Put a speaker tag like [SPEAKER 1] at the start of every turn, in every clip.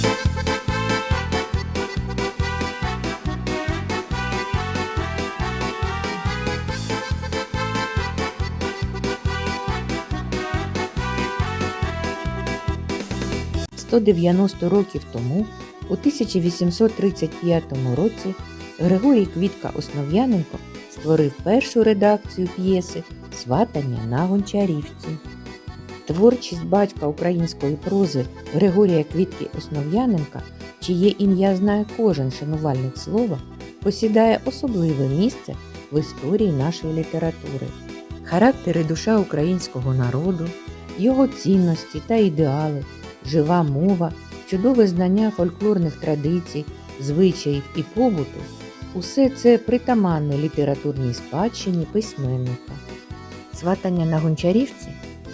[SPEAKER 1] – 190 років тому, у 1835 році, Григорій Квітка Основ'яненко створив першу редакцію п'єси Сватання на Гончарівці. Творчість батька української прози Григорія Квітки Основ'яненка, чиє ім'я знає кожен шанувальник слова, посідає особливе місце в історії нашої літератури. Характер і душа українського народу, його цінності та ідеали, жива мова, чудове знання фольклорних традицій, звичаїв і побуту усе це притаманне літературній спадщині письменника. Сватання на Гончарівці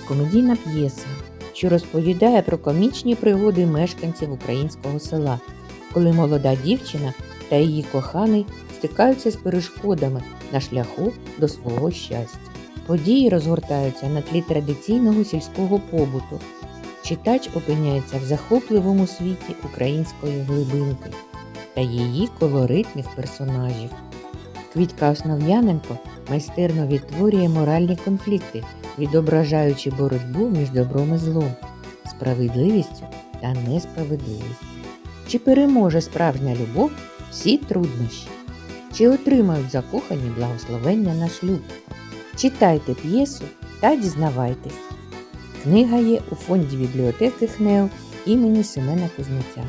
[SPEAKER 1] комедійна п'єса, що розповідає про комічні пригоди мешканців українського села, коли молода дівчина та її коханий стикаються з перешкодами на шляху до свого щастя. Події розгортаються на тлі традиційного сільського побуту. Читач опиняється в захопливому світі української глибинки та її колоритних персонажів. Квітка Основ'яненко майстерно відтворює моральні конфлікти, відображаючи боротьбу між добром і злом, справедливістю та несправедливістю. Чи переможе справжня любов всі труднощі? Чи отримають закохані благословення на шлюб? Читайте п'єсу та дізнавайтесь. Книга є у фонді бібліотеки ХНЕО імені Семена Кузнеця.